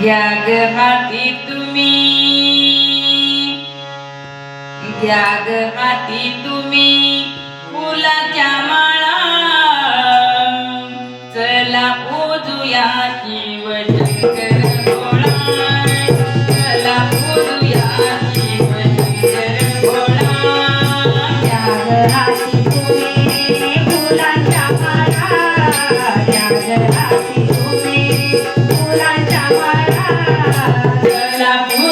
घ्या ग हाती तुम्ही. घ्या ग हाती तुम्ही. फुलाच्या माळा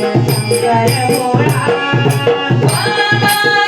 Hare Krishna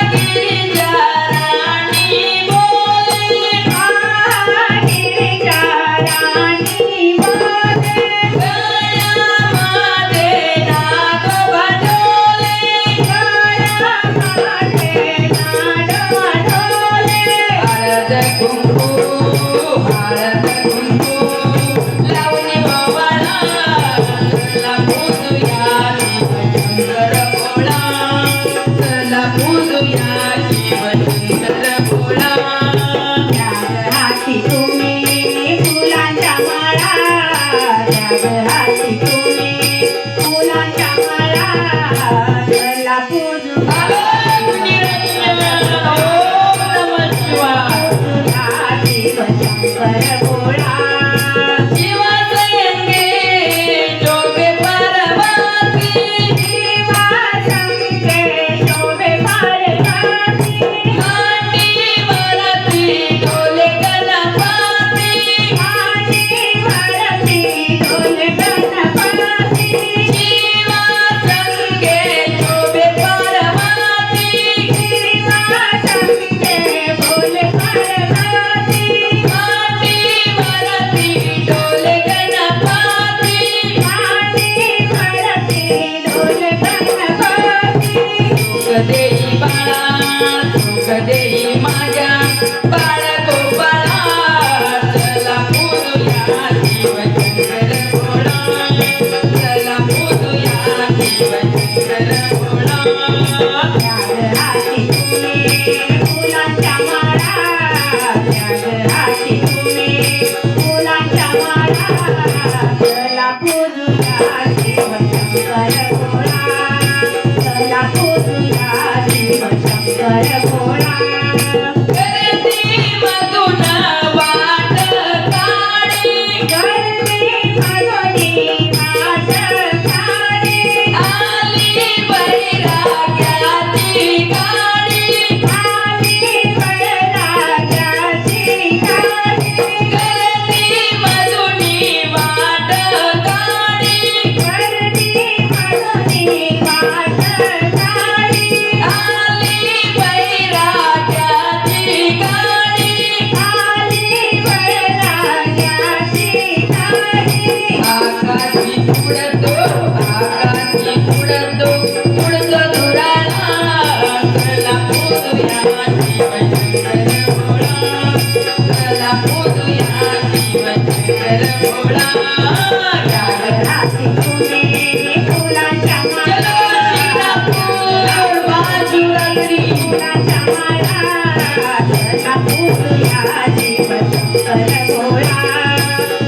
Thank you.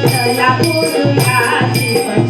चला बोलूया जीवन.